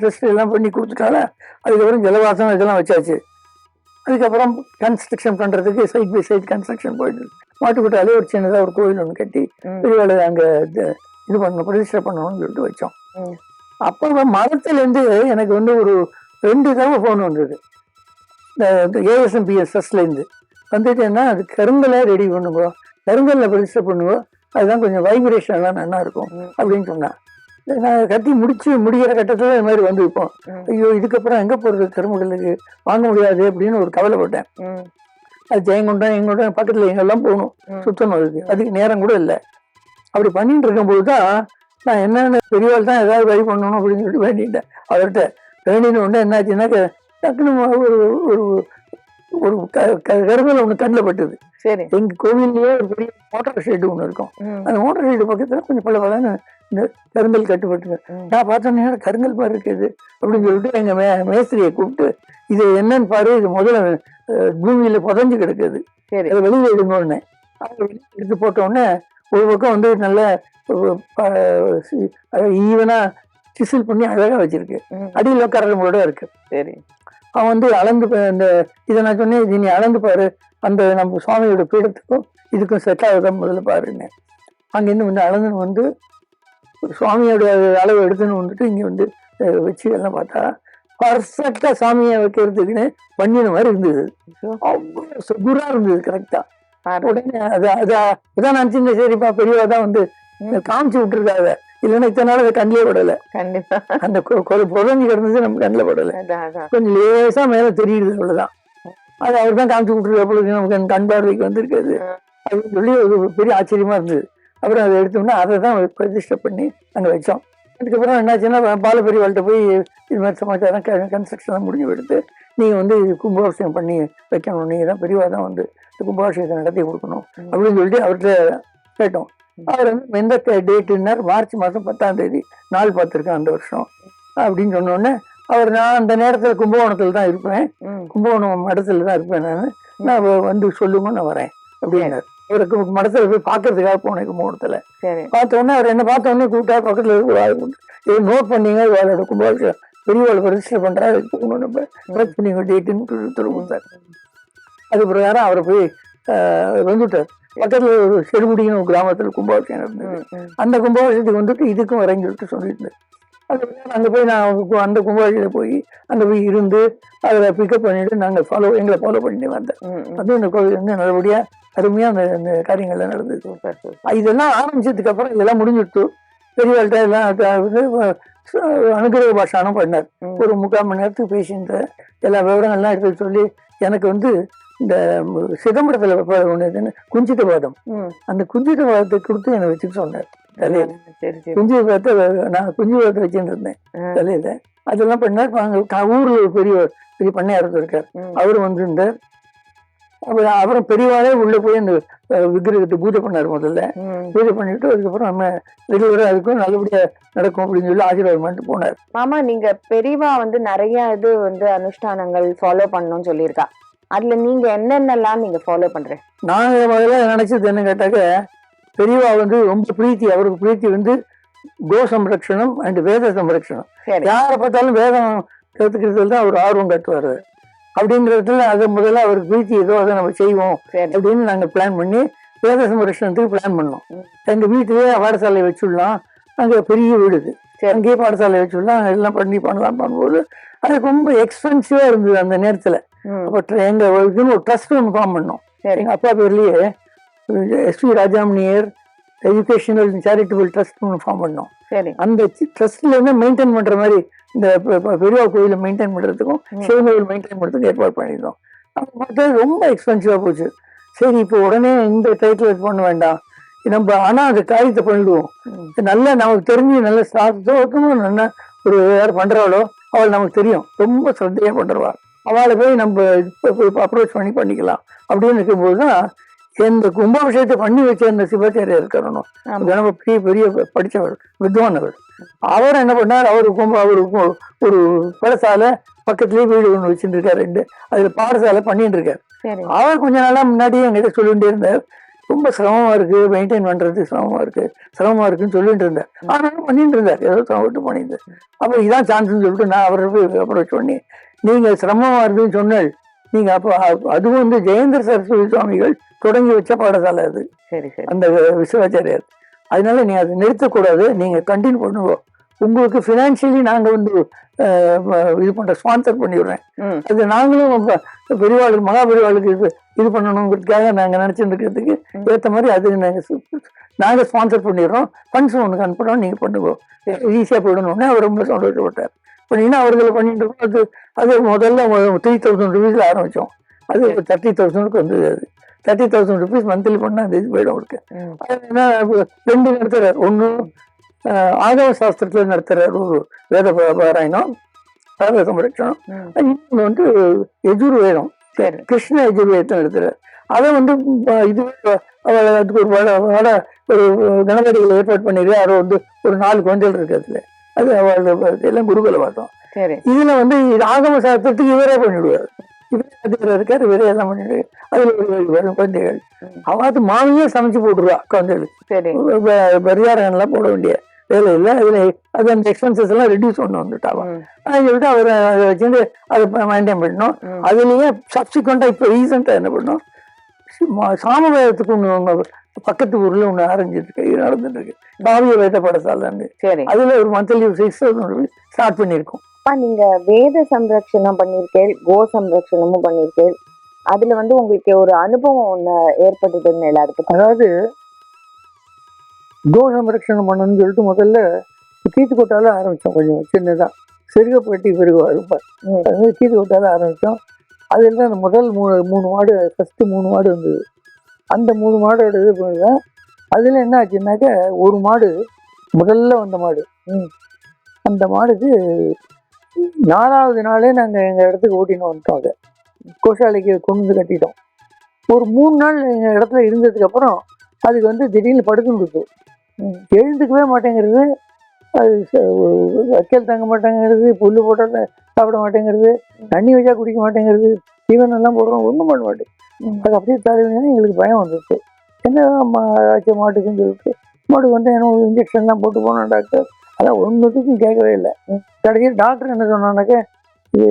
Speaker 3: ட்ரஸ்ட் எல்லாம் பண்ணி கொடுத்துட்டால அதுக்கப்புறம் ஜலவாசம் இதெல்லாம் வச்சாச்சு அதுக்கப்புறம் கன்ஸ்ட்ரக்ஷன் பண்றதுக்கு சைட் பை சைட் கன்ஸ்ட்ரக்ஷன் போயிட்டு மாட்டுக்கொட்டாலே ஒரு சின்னதா ஒரு கோயில் ஒன்று கட்டி பெரியவாளை அங்க இது- பண்ணணும் பிரதிஷ்டை பண்ணணும்னு சொல்லிட்டு வச்சோம்.
Speaker 4: ம்.
Speaker 3: அப்போ மரத்துல இருந்து எனக்கு வந்து ஒரு ரெண்டு தடவை ஃபோன் வந்தது. இந்த ஏஎஸ்எம்பிஎஸ் ட்ரஸ்ட்ல இருந்து. வந்துட்டேன்னா அது கருங்கலை ரெடி பண்ணுங்க. கருங்கல்ல பிரதிஷ்டை பண்ணுங்க. அதுதான் கொஞ்சம் வைப்ரேஷன் எல்லாம் நல்லா இருக்கும். அப்படின்னு சொன்னேன் நான் கட்டி முடிச்சு முடிகிற கட்டத்துல இது மாதிரி வந்து வைப்போம்
Speaker 4: ம்.
Speaker 3: ஐயோ இதுக்கப்புறம் எங்க போறது? கரும்புகளுக்கு வாங்க முடியாது அப்படின்னு ஒரு கவலைப்பட்டேன் அது ஜெயங்கொண்டம் எங்கொண்டம் பக்கத்துல எங்கெல்லாம் போகணும். சுத்தணும் அதுக்கு அதுக்கு நேரம் கூட இல்லை. அப்படி பண்ணிட்டு இருக்கும்போது தான் நான் என்னென்ன பெரியவாள் தான் ஏதாவது வழி பண்ணணும் அப்படின்னு சொல்லிட்டு வேண்டிட்டேன் அவர்கிட்ட வேண்டின உடனே என்னாச்சுன்னா டக்குனு ஒரு ஒரு ஒரு கருங்கல் ஒன்று கண்ணில் பட்டுது.
Speaker 4: சரி.
Speaker 3: எங்க கோவில்லையே ஒரு பெரிய மோட்டார் ஷெட்டு ஒன்று இருக்கும். அந்த மோட்டார் ஷெட்டு பக்கத்துல கொஞ்சம் பல பலன்னு இந்த கருங்கல் கட்டுப்பட்டு. நான் பார்த்தோன்னே கருங்கல் பாரு இருக்குது அப்படின்னு சொல்லிட்டு எங்க மே மேஸ்திரியை கூப்பிட்டு இது என்னன்னு பாரு இது முதல்ல பூமியில புதஞ்சு கிடக்குது.
Speaker 4: சரி.
Speaker 3: அதை வெளியில எடுங்கன்னு அவங்க எடுத்து போட்ட உடனே ஒரு பக்கம் வந்து நல்ல ஈவனா சிசில் பண்ணி அழகா வச்சிருக்கு. அடியில் கரடுமுரடா இருக்கு.
Speaker 4: சரி.
Speaker 3: அவன் வந்து அளந்து இந்த இதை நான் சொன்னேன் இது நீ அளந்து பாரு அந்த நம்ம சுவாமியோட பீடத்துக்கும் இதுக்கும் செட் ஆகுதான் முதல்ல பாருன்னு. அங்கேருந்து வந்து அளந்துன்னு வந்து சுவாமியோட அளவு எடுத்துன்னு வந்துட்டு இங்கே வந்து வச்சு எல்லாம் பார்த்தா பர்ஃபெக்டாக சாமியை வைக்கிறதுக்குன்னு பண்ணின மாதிரி இருந்தது. அவ்வளோ சுகுரா இருந்தது கரெக்டாக. உடனே அது அது அதான் நினச்சிருந்தேன் சரிப்பா பெரியவா தான் வந்து. காமிச்சு விட்டுருக்காங்க. இல்லைன்னா இத்தனை நாள் அதை கண்ணிலே படலை.
Speaker 4: கண்டிப்பா.
Speaker 3: அந்த கொ- கொ- புதஞ்சு கிடந்தது நம்ம கண்ணில் படலை. கொஞ்சம் லேசா மேல தெரியுது அவ்வளவுதான். அது அவர் தான் காமிச்சு விட்டுருக்க பொழுது நமக்கு கண் பார்வைக்கு வந்திருக்காது. அப்படின்னு சொல்லி ஒரு பெரிய ஆச்சரியமா இருந்தது. அப்புறம் அதை எடுத்தோம்னா அதை தான் பிரதிஷ்டை பண்ணி அங்க வச்சோம். அதுக்கப்புறம் என்னாச்சுன்னா பால பெரியவாள்கிட்ட போய் இது மாதிரி சமாச்சாரம் கன்ஸ்ட்ரக்ஷன் முடிஞ்சு எடுத்து நீங்க வந்து இது கும்பாபிஷேகம் பண்ணி வைக்கணும். நீங்க தான் பெரியவா தான் வந்து இந்த கும்பாபிஷேகத்தை நடத்தி கொடுக்கணும். அப்படின்னு சொல்லிட்டு அவர்கிட்ட கேட்டோம். அவர் வந்து எந்த டேட்டுன்னார் மார்ச் மாதம் பத்தாம் தேதி. நாள் பார்த்துருக்கேன் அந்த வருஷம். அப்படின்னு சொன்ன உடனே அவர் நான் அந்த நேரத்தில் கும்பகோணத்தில் தான் இருப்பேன். கும்பகோணம் மடத்தில் தான் இருப்பேன் நான். நான் வந்து சொல்லுங்க நான் வரேன். அப்படின்னாரு. அவருக்கு மடத்தில் போய் பார்க்கறதுக்காக போனேன் கும்பகோணத்தில்
Speaker 4: சரி.
Speaker 3: பார்த்த உடனே அவர் என்ன பார்த்த உடனே கூப்பிட்டா பக்கத்தில் இருக்க ஒரு ஆள் இது நோட் பண்ணீங்க இவளோட கும்பாபிஷேகம் பெரியவாள் ரெஜிஸ்டர் போகணும் நம்ம நோட் பண்ணீங்க டேட்டுன்னு உத்தரவு கொடுத்தாரு அது பிரகாரம் அவரை போய் வந்துட்டார். பக்கத்தில் ஒரு செடுமுடின்னு ஒரு கிராமத்தில் கும்பாபிஷேகம் இருந்தது. அந்த கும்பாபிஷேகத்துக்கு வந்துட்டு இதுக்கும் வரேன்னு சொல்லிட்டு சொல்லியிருந்தேன் அது அங்கே போய் நான் அந்த கும்பாபிஷேகத்தில் போய் அங்கே போய் இருந்து அதில் பிக்கப் பண்ணிட்டு நாங்கள் ஃபாலோ எங்களை ஃபாலோ பண்ணிட்டு வந்தேன். அதுவும் இந்த கோவில் வந்து நல்லபடியாக அருமையாக அந்த அந்த காரியங்கள்லாம் நடந்தது. இதெல்லாம் ஆரம்பிச்சதுக்கு அப்புறம் இதெல்லாம் முடிஞ்சுட்டு பெரியவாள்கிட்ட எல்லாம் அனுகிரக பாஷானம் பண்ணார். ஒரு முக்கால் மணி நேரத்துக்கு பேசிட்டு எல்லா விவரங்கள்லாம் எடுத்து சொல்லி எனக்கு வந்து இந்த சிதம்பரத்தில் ஒன்று குஞ்சித பாதம்
Speaker 4: ம்,
Speaker 3: அந்த குஞ்சித பாதத்தை கொடுத்து என்னை வச்சுக்க சொன்னார். குஞ்சு பாதத்தை நான் குஞ்சு பாதத்தை வச்சுட்டு இருந்தேன். தலையில. அதெல்லாம் பண்ணார். ஊர்ல ஒரு பெரிய பெரிய பண்ணையார் இருக்கார்.
Speaker 4: ம்,
Speaker 3: அவர் வந்திருந்தார். அப்புறம் அப்புறம் பெரியவாளே உள்ள போய் அந்த விக்கிரகத்தை பூஜை பண்ணார் முதல்ல. பூஜை பண்ணிட்டு அதுக்கப்புறம் நம்ம ரெகுலரா இருக்கும் நல்லபடியா நடக்கும் அப்படின்னு சொல்லி ஆசீர்வாதம் பண்ணிட்டு போனார்.
Speaker 4: மாமா நீங்க பெரியவா வந்து நிறைய இது வந்து அனுஷ்டானங்கள் ஃபாலோ பண்ணணும்னு சொல்லியிருக்கா. அதுல நீங்க என்னென்னலாம் நீங்க ஃபாலோ பண்றீங்க?
Speaker 3: நாங்க முதல்ல நினைச்சது என்ன கேட்டாக்க பெரியவா வந்து ரொம்ப பிரீத்தி அவருக்கு பிரீத்தி வந்து கோ சம்ரக்ஷணம் அண்ட் வேத சம்ரக்ஷணம் யாரை பார்த்தாலும் வேதம் கற்றுக்கிறதுல தான் அவர் ஆர்வம் காட்டுவார். அப்படிங்கிறதுல அது முதல்ல அவருக்கு பிரீத்தி ஏதோ அதை நம்ம செய்வோம் அப்படின்னு நாங்கள் பிளான் பண்ணி வேத சம்ரட்சணத்துக்கு பிளான் பண்ணோம். எங்கள் வீட்டிலேயே பாடசாலை வச்சுடலாம். அங்கே பெரிய வீடு இது. அங்கேயே பாடசாலை வச்சுடலாம். எல்லாம் பண்ணி பண்ணலாம் பண்ணும்போது அது ரொம்ப எக்ஸ்பென்சிவாக இருந்தது அந்த நேரத்தில். அப்போ எங்கள் இதுன்னு ஒரு ட்ரஸ்ட் ஒன்று ஃபார்ம் பண்ணோம். எங்கள் அப்பா பேர்லேயே S V Rajamaniyar educational charitable trust ஒன்று ஃபார்ம் பண்ணோம்.
Speaker 4: சரி.
Speaker 3: அந்த ட்ரஸ்ட்ல இருந்து மெயின்டைன் பண்ற மாதிரி இந்த பெரியவா கோயிலை மெயின்டைன் பண்றதுக்கும். சிவன் கோயில் மெயின்டைன் பண்றதுக்கும் ஏற்பாடு பண்ணியிருந்தோம். அப்ப பார்த்தா ரொம்ப எக்ஸ்பென்சிவா போச்சு. சரி இப்போ உடனே இந்த டைட்டில் இது பண்ண வேண்டாம். நம்ம ஆனா அந்த காரியத்தை பண்ணிடுவோம் நல்ல நமக்கு தெரிஞ்சு நல்ல சாத்தோட்டமும் நல்ல ஒரு யார் பண்றாளோ அவள் நமக்கு தெரியும். ரொம்ப சிரத்தையா பண்றவா. அவளை போய் நம்ம அப்ரோச் பண்ணி பண்ணிக்கலாம். அப்படின்னு இருக்கும்போது தான் இந்த கும்பாபிஷேகத்தை பண்ணி வச்ச அந்த சிவாச்சாரியார் இருக்கணும்
Speaker 4: ஆமா.
Speaker 3: கணப பெரிய பெரிய படித்தவர் வித்வான் அவர் என்ன பண்ணார்? அவர் கும்ப அவர் ஒரு பாடசாலை பக்கத்துலேயே வீடு ஒன்று வச்சுட்டு இருக்காரு ரெண்டு. அதில் பாடசாலை பண்ணிட்டு இருக்காரு அவர் கொஞ்ச நாளா முன்னாடியே என்கிட்ட சொல்லிகிட்டே இருந்தார். ரொம்ப சிரமமா இருக்கு மெயின்டைன் பண்றது சிரமமா இருக்கு சிரமமா இருக்குன்னு சொல்லிட்டு இருந்தார். ஆனாலும் பண்ணிட்டு இருந்தார். ஏதோ சிரமப்பட்டு பண்ணியிருந்தார் அப்போ இதான் சான்ஸ்னு சொல்லிட்டு நான் அவரை போய் அப்ரோச் பண்ணி நீங்க சிரமமா இருக்குன்னு சொன்னால் நீங்க அப்போ அதுவும் வந்து ஜெயேந்திர சரஸ்வதி சுவாமிகள் தொடங்கி வச்ச பாடசாலை அது.
Speaker 4: சரி சரி.
Speaker 3: அந்த விஸ்வாச்சாரியார் அதனால நீ அதை நிறுத்தக்கூடாது. நீங்க கண்டினியூ பண்ணுவோம் உங்களுக்கு ஃபினான்ஷியலி நாங்க வந்து இது பண்ற ஸ்பான்சர் பண்ணிடுறேன். அது நாங்களும் பெரியவாள் மகா பெரியவாளுக்கு இது இது பண்ணணுங்கிறதுக்காக நாங்க நினைச்சிட்டு இருக்கிறதுக்கு. ஏத்த மாதிரி அது நாங்க சு- நாங்க ஸ்பான்சர் பண்ணிடுறோம். ஃபண்ட்ஸ் ஒன்று அனுப்புறோம். நீங்க பண்ணுவோம் ஈஸியா போயிடணும்னு அவர் ரொம்ப சந்தோஷப்பட்டார். பண்ணினா அவர்கள் பண்ணிட்டு இருக்கோம் அது அது முதல்ல த்ரீ தௌசண்ட் ருபீஸ்ல ஆரம்பிச்சோம். அது தேர்ட்டி தௌசண்ட்க்கு வந்தது அது. தேர்ட்டி தௌசண்ட் ருபீஸ் மந்த்லி பண்ணால் அந்த இது போயிடும் அவருக்கு. ரெண்டு நடத்துறாரு. ஒன்று ஆகவ சாஸ்திரத்தில் நடத்துறாரு ஒரு வேத பாராயணம் வேத சம்ரட்சணம். இன்னொன்று வந்து எஜுர்வேதம்
Speaker 2: சரி.
Speaker 3: கிருஷ்ண எஜுர்வேதத்தை நடத்துறாரு. அதை வந்து இது அதுக்கு ஒரு வட வட ஒரு கணபதிகளை ஏற்பாடு பண்ணிடு அதை வந்து ஒரு நாலு குழந்தைகள் இருக்கு அதுல. அது அவள் எல்லாம் குருகுல பார்த்தோம்.
Speaker 2: சரி.
Speaker 3: இதுல வந்து ஆகம சாஸ்திரத்துக்கு இவரே பண்ணிடுவார். இவரே இருக்காரு இவரே எல்லாம் பண்ணிடுவாரு அதுல ஒரு வரும் குழந்தைகள்.
Speaker 2: ம்.
Speaker 3: அவாத்து மாமியே சமைச்சு போட்டுருவா குழந்தைகளுக்கு.
Speaker 2: சரி.
Speaker 3: பரிகாரம் எல்லாம் போட வேண்டிய வேலை இல்லை அதுல அது அந்த எக்ஸ்பென்சஸ் எல்லாம் ரெடியூஸ் பண்ண வந்துட்டாவா அது சொல்லிட்டு அவர் அதை வச்சுட்டு அதை மெயின்டைன் பண்ணணும். அதுலயே சப்சிக்வெண்டா இப்போ ரீசெண்டா என்ன பண்ணோம் சாமவேதத்துக்கு ஒன்று பக்கத்து ஊர்ல ஒன்று ஆரம்பிச்சிருக்கு நடந்துட்டு இருக்கு. காவிய வேத படத்தாலன்னு
Speaker 2: சரி.
Speaker 3: அதுல ஒரு மந்த்லி சிக்ஸ் தௌசண்ட் ஸ்டார்ட் பண்ணியிருக்கோம்.
Speaker 4: அப்பா நீங்க வேத சம்ரட்சணம் பண்ணிருக்கேள் கோ சம்ரட்சணமும் பண்ணிருக்கேள் அதுல வந்து உங்களுக்கு ஒரு அனுபவம் ஒண்ணு ஏற்பட்டதுன்னு பத்தி
Speaker 3: அதாவது கோ சம்ரட்சணம் பண்ணணும்னு சொல்லிட்டு முதல்ல கீத்துக்கோட்டால ஆரம்பிச்சோம் கொஞ்சம் சின்னதா. சிறுகப்பட்டி பெருகுவார்
Speaker 4: ம்.
Speaker 3: அது வந்து கீத்துக்கோட்டால ஆரம்பிச்சோம். அதில் தான் அந்த முதல் மூணு மூணு மாடு ஃபஸ்ட்டு மூணு மாடு வந்தது அந்த மூணு மாடோட இது பண்ணுவேன் அதில் என்ன ஆச்சுன்னாக்க ஒரு மாடு முதல்ல வந்த மாடு.
Speaker 2: ம்.
Speaker 3: அந்த மாடுக்கு நாலாவது நாளே நாங்கள் எங்கள் இடத்துக்கு ஓட்டின்னு வந்துட்டோம் அதை. கோஷாலைக்கு கொண்டு வந்து கட்டிட்டோம். ஒரு மூணு நாள் எங்கள் இடத்துல இருந்ததுக்கப்புறம் அதுக்கு வந்து திடீர்னு படுத்துன்னு. எழுந்துக்கவே மாட்டேங்கிறது அது வைக்கல் தங்க மாட்டேங்கிறது புல்லு போட்டால் சாப்பிட மாட்டேங்கிறது தண்ணி வச்சா குடிக்க மாட்டேங்கிறது எல்லாம் போடுறோம் ஒன்றும் பண்ண மாட்டேங்குது அது அப்படியே தலைவங்கன்னா எங்களுக்கு பயம் வந்துருச்சு என்ன ஆச்சு மாட்டுக்குன்னு சொல்லிட்டு. மாட்டுக்கு வந்து என்ன இன்ஜெக்ஷன்லாம் போட்டு போனோம் டாக்டர் அதான் ஒன்றுத்துக்கும் கேட்கவே இல்லை. கடைசியில் டாக்டர் என்ன சொன்னான்னாக்க இது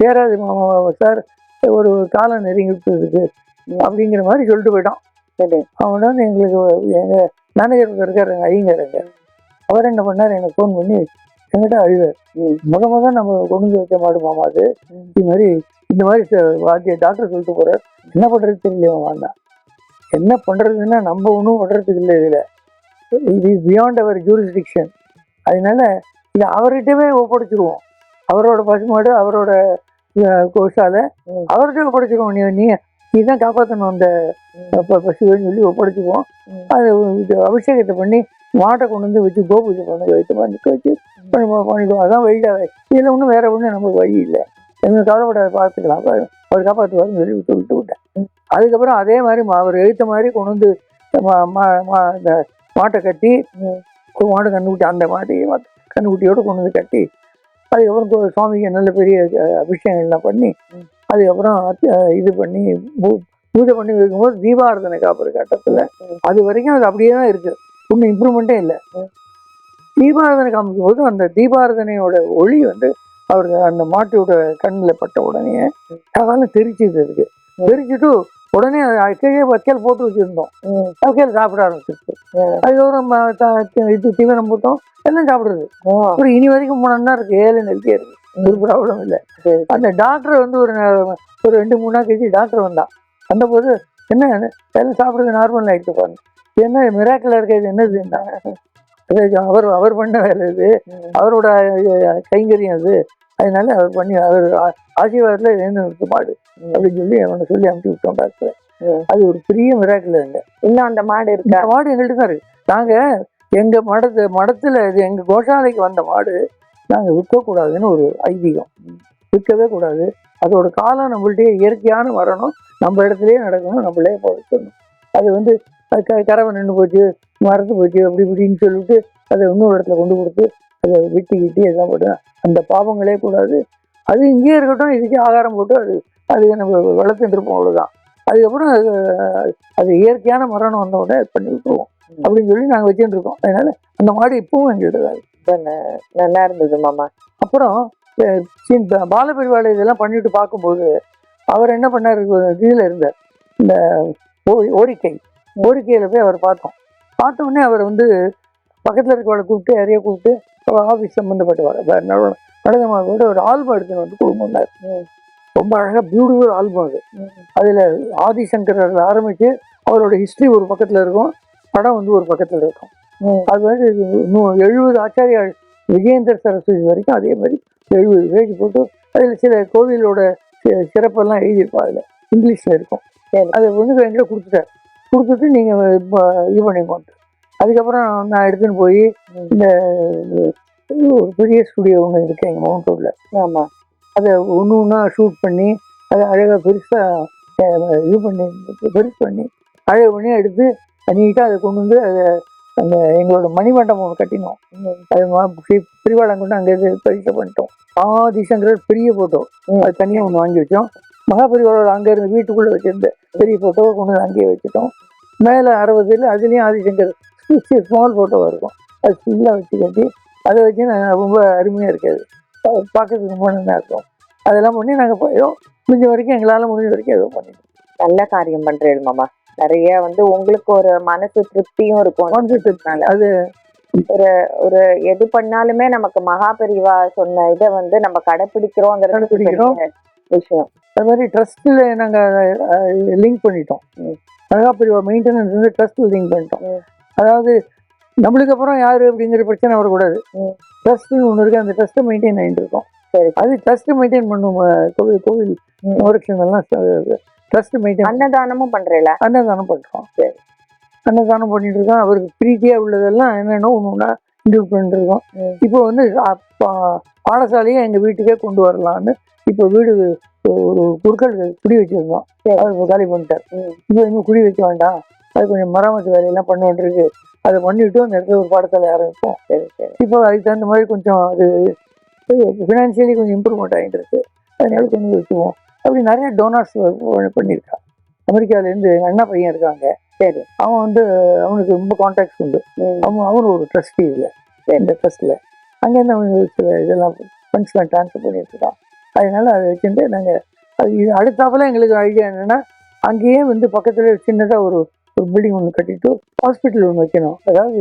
Speaker 3: சேராது மாமா சார் ஒரு காலம் நெருங்கிட்டு இருக்கு அப்படிங்கிற மாதிரி சொல்லிட்டு போயிட்டான்.
Speaker 4: சரி.
Speaker 3: அவன் வந்து எங்களுக்கு எங்கள் மேனேஜர் இருக்காரு ஐயங்காரங்க அவர் என்ன பண்ணார் எனக்கு ஃபோன் பண்ணி என்கிட்ட அழுவார். முத முத நம்ம கொண்டு வச்ச மாடு மாமா அது. இது மாதிரி இந்த மாதிரி வாத்திய டாக்டர் சொல்லிட்டு போறார். என்ன பண்றது தெரியல மாமா என்ன பண்றதுன்னா நம்ம ஒன்றும் பண்றதுக்கு இல்லை இதுல. இது பியாண்ட் அவர் ஜூரிஸ்டிக்ஷன் அதனால இது அவர்கிட்டவே ஒப்படைச்சிருவோம். அவரோட பசுமாடு அவரோட கோஷாலை. அவர்கிட்ட ஒப்படைச்சிருவோம். நீ நீ நீ தான் காப்பாற்றணும் அந்த பசுவைன்னு சொல்லி ஒப்படைச்சிக்குவோம். அது அபிஷேகத்தை பண்ணி மாட்டை கொண்டு வந்து வச்சு கோபூஜை பண்ண வைத்து நிற்க வச்சு பண்ணி பண்ணிடுவோம் அதான் வழியாக இதில் ஒன்றும் வேற ஒன்றும் நமக்கு வழி இல்லை. எங்க கவலைப்படாத பார்த்துக்கலாம் அவர் காப்பாற்றுவாருன்னு சொல்லி விட்டு விட்டு விட்டேன். அதுக்கப்புறம் அதே மாதிரி அவர் எழுத்த மாதிரி கொண்டு வந்து மா- மா- இந்த மாட்டை கட்டி மாடு கண்ணுக்குட்டி அந்த மாட்டு- கண்ணுக்குட்டியோட கொண்டு வந்து கட்டி அதுக்கப்புறம் சுவாமிக்கு நல்ல பெரிய அபிஷேகங்கள்லாம் பண்ணி அதுக்கப்புறம் இது பண்ணி பூஜை பண்ணி வைக்கும்போது தீபாரதனை காப்புற கட்டத்தில் அது வரைக்கும் அது அப்படியே தான் இருக்கு. ஒன்றும் இம்ப்ரூவ்மெண்ட்டே இல்லை. தீபாரதனை காமிக்கும் போது அந்த தீபாரதனையோட ஒளி வந்து அவருக்கு அந்த மாட்டோட கண்ணில் பட்ட உடனே அதெல்லாம் தெரிச்சுது அதுக்கு. தெரிச்சுட்டு உடனே கீழே வைக்கல் போட்டு வச்சுருந்தோம். வைக்கல் சாப்பிட ஆரம்பிச்சிருச்சு. அதுக்கப்புறம் இது தீவனம் போட்டோம். எல்லாம் சாப்பிடுறது. ஒரு இனி வரைக்கும் போனோம்னா இருக்கு. ஏழு நெருக்கி இருக்கு. ஒரு ப்ராப்ளம் இல்லை. அந்த டாக்டர் வந்து ஒரு ஒரு ரெண்டு மூணு நாள் கழிச்சு டாக்டர் வந்தான் வந்தபோது என்ன எல்லாம் சாப்பிடுறது நார்மல் ஆயிடுச்சு பாருங்க. என்ன மிராக்கில் இருக்கிறது? என்னதுன்னா அவர் அவர் பண்ண வேலை இது. அவரோட கைங்கரியம் அது. அதனால அவர் பண்ணி அவர் ஆசீர்வாதத்தில் எழுந்து நிறுத்து மாடு அப்படின்னு சொல்லி அவனை சொல்லி அனுப்பிச்சு விட்டோம் டாக்டர். அது ஒரு பெரிய மிராக்கில் இல்லை
Speaker 4: இன்னும் அந்த மாடு இருக்கா?
Speaker 3: இந்த மாடு எங்கள்கிட்ட தான் இருக்கு. நாங்க எங்க மடத்து மடத்துல இது எங்க கோஷாலைக்கு வந்த மாடு நாங்க விற்கக்கூடாதுன்னு ஒரு ஐதீகம். விற்கவே கூடாது. அதோட காலம் நம்மள்ட்டயே இயற்கையான வரணும் நம்ம இடத்துலயே நடக்கணும் நம்மளே போகணும் அது வந்து கறவை நின்று போச்சு மறந்து போச்சு அப்படி இப்படின்னு சொல்லிட்டு அதை இன்னொரு இடத்துல கொண்டு கொடுத்து அதை வெட்டி கிட்டி எல்லாம் போட்டு அந்த பாவங்களே கூடாது. அது இங்கேயே இருக்கட்டும் இதுக்கு ஆகாரம் போட்டு அது அது நம்ம வளர்த்துட்டு இருப்போம் அவ்வளோதான் அதுக்கப்புறம் அது அது இயற்கையான மரணம் வந்த உடனே அது பண்ணி விட்டுருவோம். அப்படின்னு சொல்லி நாங்கள் வச்சுட்டு இருக்கோம் அதனால அந்த மாடு இப்பவும் எங்கள்கிட்ட.
Speaker 4: நல்லா இருந்தது மாமா.
Speaker 3: அப்புறம் பாலபெரிவாளை இதெல்லாம் பண்ணிட்டு பார்க்கும்போது அவர் என்ன பண்ணார் இதில் இருந்தார். இந்த ஓரிக்கை. ஓரிக்கையில் போய் அவர் பார்த்தோம். பார்த்த உடனே அவர் வந்து பக்கத்தில் இருக்கவளை கூப்பிட்டு யாரையோ கூப்பிட்டு ஆஃபீஸ் சம்மந்தப்பட்டவர் நடனமாக கூட ஒரு ஆல்பம் எடுத்துன்னு வந்து கொடுங்கன்னார் ரொம்ப அழகாக பியூட்டிஃபுல் ஆல்பம் அது. அதில் ஆதிசங்கரில் ஆரம்பித்து அவரோட ஹிஸ்ட்ரி ஒரு பக்கத்தில் இருக்கும். படம் வந்து ஒரு பக்கத்தில் இருக்கும். அது வந்து எழுபது ஆச்சாரியால் விஜயேந்தர் சரஸ்வதி வரைக்கும் அதே மாதிரி எழுபது பேஜ் போட்டு அதில் சில கோவிலோட சிறப்பெல்லாம் எழுதியிருப்பா அதில். இங்கிலீஷில் இருக்கும். அதை வந்து என்கிட்ட கொடுத்துட்டார். கொடுத்துட்டு நீங்கள் இது பண்ணிக்கோங்க அதுக்கப்புறம் நான் எடுத்துன்னு போய் இந்த ஒரு பெரிய ஸ்டுடியோ ஒன்று இருக்கு எங்கள் மவுண்ட் ரோட்டில்
Speaker 2: ஆமா.
Speaker 3: அதை ஒன்று ஒன்றா ஷூட் பண்ணி அதை அழகாக பெருசாக இது பண்ணி பெருசு பண்ணி அழகு பண்ணி எடுத்து நீட்டாக அதை கொண்டு வந்து அதை அந்த எங்களோட மணிமண்டபம் ஒன்று கட்டினோம். அது பிரிவாளம் கொண்டு அங்கே இது பரிசை பண்ணிட்டோம். ஆதிசங்கர் பெரிய ஃபோட்டோ அது தனியாக ஒன்று வாங்கி வச்சோம். மகாபரிவாளோட அங்கே இருந்து வீட்டுக்குள்ளே வச்சிருந்த பெரிய ஃபோட்டோவை கொண்டு வந்து அங்கேயே வச்சுட்டோம். மேலே அறுபதில் அதுலேயும் ஆதிசங்கர் ஸ்மால் ஃபோட்டோவாக இருக்கும் அது ஃபுல்லாக வச்சு கட்டி அதை வச்சு நான் ரொம்ப அருமையாக இருக்காது. பார்க்கறதுக்கு ரொம்ப நல்லா இருக்கும். அதெல்லாம் பண்ணி நாங்கள் போயிடும் முடிஞ்ச வரைக்கும் எங்களால் முடிஞ்ச வரைக்கும் ஏதோ பண்ணிட்டோம்
Speaker 2: நல்ல காரியம் பண்றேன் மாமா. நிறைய வந்து உங்களுக்கு ஒரு மனசு திருப்தியும் இருக்கும்.
Speaker 3: கான்செப்ட் அது
Speaker 2: ஒரு எது பண்ணாலுமே நமக்கு மகாபெரிவா சொன்ன இதை வந்து நம்ம கடைபிடிக்கிறோங்கிறது விஷயம்.
Speaker 3: அது மாதிரி ட்ரஸ்ட்டில் நாங்கள் லிங்க் பண்ணிட்டோம்.
Speaker 2: ம்.
Speaker 3: மகாபிரிவா மெயின்டெனன்ஸ் வந்து ட்ரஸ்ட்டில் லிங்க் பண்ணிட்டோம். அதாவது நம்மளுக்கு அப்புறம் யார் அப்படிங்கிற பிரச்சனை வரக்கூடாது
Speaker 2: ம்.
Speaker 3: ட்ரஸ்ட்னு ஒன்று இருக்கு அந்த ட்ரஸ்ட்டை மெயின்டைன் ஆகிட்டு இருக்கோம்
Speaker 2: சரி.
Speaker 3: அது ட்ரஸ்ட்டை மெயின்டைன் பண்ணும் கோவில் கோவில்
Speaker 2: ம்.
Speaker 3: நவரட்சணெல்லாம் ட்ரஸ்ட் மெயின்டைன்
Speaker 2: அன்னதானமும் பண்றேல
Speaker 3: அன்னதானம் பண்ணுறோம் அன்னதானம் பண்ணிட்டு இருக்கோம் அவருக்கு பிரீத்தியாக உள்ளதெல்லாம் என்னென்ன ஒன்று ஒன்றா இன்க்ளூட் பண்ணிட்டு இருக்கோம்
Speaker 2: ம்.
Speaker 3: இப்போ வந்து பாடசாலையை எங்கள் வீட்டுக்கே கொண்டு வரலான்னு இப்போ வீடு ஒரு குறுக்கள் குடி வச்சிருந்தோம்
Speaker 2: சரி.
Speaker 3: அவர் காலி பண்ணிட்டார். இப்போ இன்னும் குடி வைக்க வேண்டாம் அது கொஞ்சம் மராமத்து வேலையெல்லாம் பண்ண வேண்டியிருக்கு அதை பண்ணிவிட்டு அந்த இடத்துல ஒரு பாடசாலை ஆரம்பிப்போம்.
Speaker 2: சரி சரி.
Speaker 3: இப்போ அதுக்கு தகுந்த மாதிரி கொஞ்சம் அது ஃபினான்ஷியலி கொஞ்சம் இம்ப்ரூவ்மெண்ட் ஆகிட்டு இருக்கு அதனால கொஞ்சம் வச்சுக்குவோம் அப்படி நிறைய டோனர்ஸ் பண்ணியிருக்கா. அமெரிக்காவிலேருந்து எங்கள் அண்ணா பையன் இருக்காங்க.
Speaker 2: சரி.
Speaker 3: அவன் வந்து அவனுக்கு ரொம்ப கான்டாக்ட்ஸ் உண்டு. அவன் அவன் ஒரு ட்ரஸ்டி இல்லை. இந்த ட்ரஸ்ட்டில் அங்கேருந்து அவன் சில இதெல்லாம் ஃபண்ட்ஸ்லாம் ட்ரான்ஸ்ஃபர் பண்ணிட்டு இருக்கான் அதனால அதை வச்சுட்டு நாங்கள் அது இது அடுத்தாப்புல எங்களுக்கு ஐடியா என்னென்னா அங்கேயே வந்து பக்கத்தில் சின்னதாக ஒரு ஒரு பில்டிங் ஒன்று கட்டிட்டு ஹாஸ்பிட்டல் ஒன்று வைக்கணும் அதாவது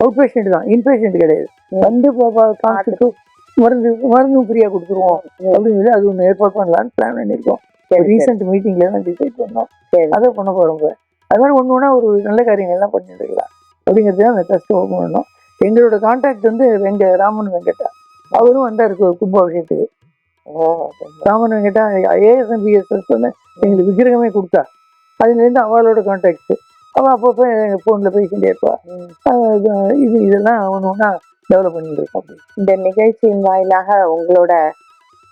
Speaker 3: அவுட் பேஷண்ட் தான் இன்பேஷண்ட் கிடையாது வந்து காசுக்கு மருந்து மருந்தும் ஃப்ரீயாக கொடுத்துருவோம் அப்படின்னு சொல்லி அது ஒன்று ஏற்பாடு பண்ணலான்னு பிளான் பண்ணியிருக்கோம் ரீசெண்ட் மீட்டிங்கில் தான் டிசைட் பண்ணோம். அதை பண்ண போகிறோம் இப்போ அது மாதிரி ஒன்று ஒன்றா ஒரு நல்ல காரியங்கள்லாம் பண்ணிட்டு இருக்கலாம் அப்படிங்கிறது தான் அந்த ட்ரஸ்ட் ஓப்பன் பண்ணோம் எங்களோட கான்டாக்ட் வந்து வெங்க ராமன் வெங்கட்டா அவரும் வந்தார் கும்பாபிஷேகத்துக்கு ராமன் வெங்கட்டா ஏஎஸ்எம் பிஎஸ்எஸ் வந்து எங்களுக்கு விக்கிரகமே கொடுத்தா அதுலேருந்து அவளோட கான்டாக்ட் அவள் அப்பப்போ ஃபோனில் பேசிகிட்டே இருப்பா.
Speaker 2: ம்.
Speaker 3: அஹ் இது இது இதெல்லாம் ஒன்று ஒன்றா டெவலப் பண்ணிட்டு இருக்கோம்
Speaker 2: இந்த நிகழ்ச்சியின் வாயிலாக உங்களோட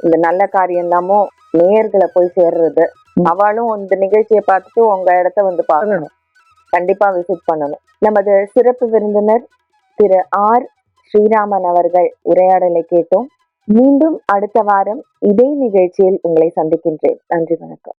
Speaker 2: இந்த நல்ல காரியம் எல்லாமும் நேயர்களை போய் சேர்றது. அவளும் இந்த நிகழ்ச்சியை பார்த்துட்டு உங்க இடத்த வந்து பார்க்கணும்.
Speaker 3: வரணும்
Speaker 2: கண்டிப்பா விசிட் பண்ணணும். நமது சிறப்பு விருந்தினர் திரு ஆர் ஸ்ரீராமன் அவர்கள் உரையாடலை கேட்டோம். மீண்டும் அடுத்த வாரம் இதே நிகழ்ச்சியில் உங்களை சந்திக்கின்றேன். நன்றி வணக்கம்.